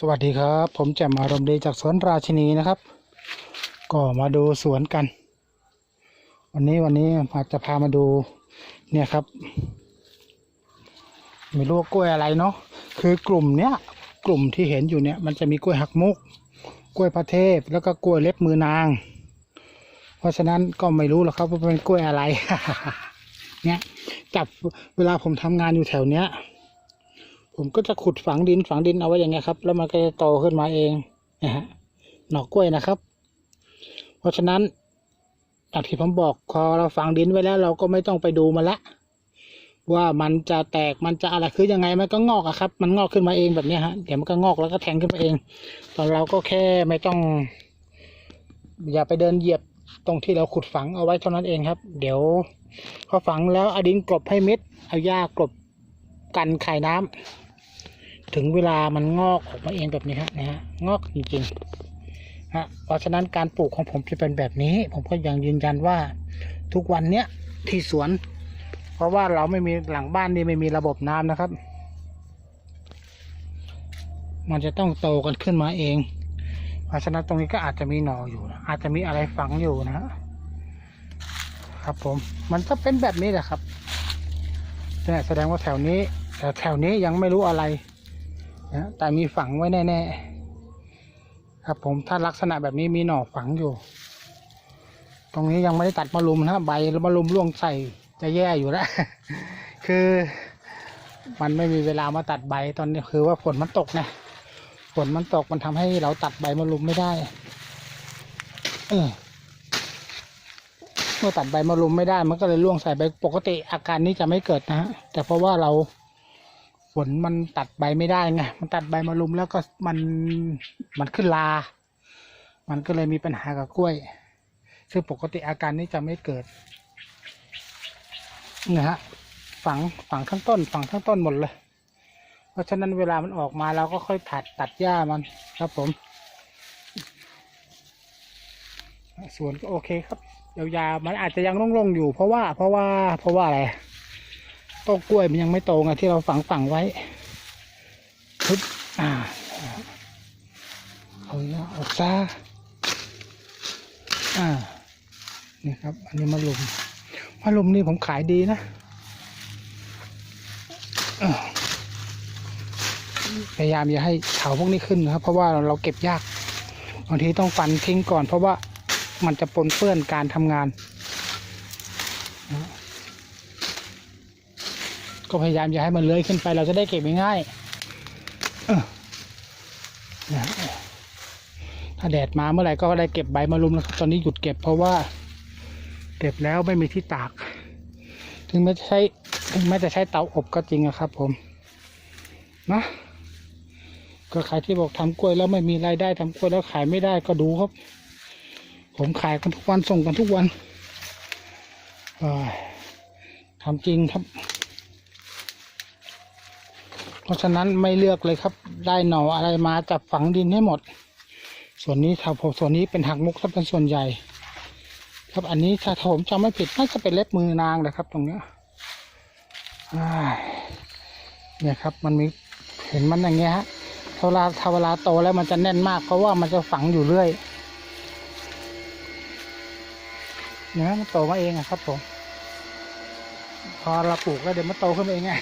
สวัสดีครับ ผมแจ่มอารมณ์ดีจากสวนราชินีนะครับ ก็มาดูสวนกัน วันนี้วันนี้อาจจะพามาดูเนี่ยครับไม่รู้ว่ากล้วยอะไรเนาะคือกลุ่มเนี้ยกลุ่มที่เห็นอยู่เนี่ย มันจะมีกล้วยหักมุก กล้วยพระเทพ แล้วก็กล้วยเล็บมือนาง เพราะฉะนั้นก็ไม่รู้หรอกครับว่าเป็นกล้วยอะไร เนี่ยจับเวลาผมทำงานอยู่แถวเนี้ย ผมก็จะขุดฝังดินฝังดินเอาไว้อย่างเงี้ยครับ แล้วมันก็จะโตขึ้นมาเองนะฮะหน่อกล้วยนะครับ เพราะฉะนั้นอย่างที่ผมบอกพอเราฝังดินไว้แล้ว เราก็ไม่ต้องไปดูมันละ ว่ามันจะแตกมันจะอะไรคือยังไงมันก็งอกอะครับ มันงอกขึ้นมาเองแบบนี้ฮะเดี๋ยวมันก็งอกแล้วก็แทงขึ้นมาเอง ตอนเราก็แค่ไม่ต้อง อย่าไปเดินเหยียบตรงที่เราขุดฝังเอาไว้เท่านั้นเองครับ เดี๋ยวพอฝังแล้วอดินกลบให้เม็ดเอาหญ้ากลบกันไข่น้ำ ถึงเวลามันงอกออกมาเองแบบนี้ฮะนะฮะงอกจริงๆฮะเพราะฉะนั้นการปลูกของผมจะเป็นแบบนี้ ผมก็ยังยืนยันว่าทุกวันเนี้ยที่สวน เพราะว่าเราไม่มีหลังบ้านนี่ไม่มีระบบน้ำนะครับ มันจะต้องโตกันขึ้นมาเอง เพราะฉะนั้นตรงนี้ก็อาจจะมีหน่ออยู่นะอาจจะมีอะไรฝังอยู่นะฮะครับผมมันก็เป็นแบบนี้แหละครับเนี่ยแสดงว่าแถวนี้แต่แถวนี้ยังไม่รู้อะไร นะแต่มีฝังไว้แน่ๆครับผมถ้าลักษณะแบบนี้มีหน่อฝังอยู่ ตรงนี้ยังไม่ได้ตัดมะลุมนะใบมะลุมร่วงใส่จะแย่อยู่แล้วคือมันไม่มีเวลามาตัดใบตอนนี้คือว่าฝนมันตกไงฝนมันตกมันทำให้เราตัดใบมะลุมไม่ได้เออเมื่อตัดใบมะลุมไม่ได้ มันก็เลยร่วงใส่ใบปกติอาการนี้จะไม่เกิดนะฮะแต่เพราะว่าเรา ฝนมันตัดใบไม่ได้ไงมันตัดใบมะลุมแล้วก็มันมันขึ้นลา มันก็เลยมีปัญหากับกล้วย ซึ่งปกติอาการนี้จะไม่เกิดนะฮะฝังฝังข้างต้นฝังข้างต้นหมดเลย เพราะฉะนั้นเวลามันออกมาเราก็ค่อยถัดตัดหญ้ามันครับผมสวนก็โอเคครับยาวๆมันอาจจะยังโล่งๆอยู่ เพราะว่าเพราะว่าเพราะว่าอะไร ต้นกล้วยมันยังไม่โตไงที่เราฝังฝังไว้ทึบอ่าเอาละเอาซาอ่านี่ครับ อันนี้มะลุมมะลุมนี่ผมขายดีนะพยายามอย่าให้เถาพวกนี้ขึ้นนะครับ เพราะว่าเราเก็บยากบางทีต้องฟันทิ้งก่อน เพราะว่ามันจะปนเปื้อนการทำงานนะ ก็พยายามอย่าให้มันเลื้อยขึ้นไปเราจะได้เก็บง่ายๆเออนะถ้าแดดมาเมื่อไหร่ก็ได้เก็บใบมะรุมแล้วครับตอนนี้หยุดเก็บเพราะว่า เก็บแล้วไม่มีที่ตาก ถึงแม้จะใช้ถึงแม้จะใช้เตาอบก็จริงอะครับผมนะก็ใครที่บอกทำกล้วยแล้วไม่มีรายได้ทำกล้วยแล้วขายไม่ได้ก็ดูครับ ผมขายกันทุกวันส่งกันทุกวันเอ้ยทำจริงครับ เพราะฉะนั้นไม่เลือกเลยครับ ได้หน่ออะไรมาจับฝังดินให้หมด ส่วนนี้ถ้าผมส่วนนี้เป็นหักมุกถ้าเป็นส่วนใหญ่ ครับอันนี้ถ้าผมจำไม่ผิดน่าจะเป็นเล็บมือนางเลยครับ ตรงเนี้ยเนี่ยครับ มันมีเห็นมันอย่างเงี้ยฮะเวลาถ้าเวลาโตแล้วมันจะแน่นมากเพราะว่ามันจะฝังอยู่เรื่อยเนี่ยมันโตมาเองอะครับผมพอเราปลูกแล้วเดี๋ยวมันโตขึ้นมาเองไง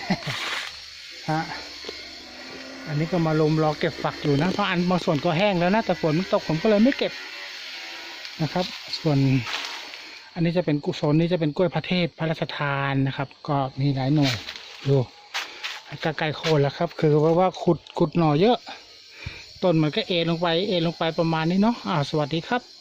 ฮะ อันนี้ก็มาลมรอเก็บฝักอยู่นะเพราะอันบางส่วนก็แห้งแล้วนะแต่ฝนมันตกผมก็เลยไม่เก็บนะครับ ส่วนอันนี้จะเป็นกุศลนี่จะเป็นกล้วยพระเทพพระราชทานนะครับ ก็มีหลายหน่วยดูใกล้ๆโคนแล้วครับ คือว่าว่าขุดขุดหน่อเยอะ ต้นมันก็เอลงไปเอลงไปประมาณนี้เนาะอ่าสวัสดีครับ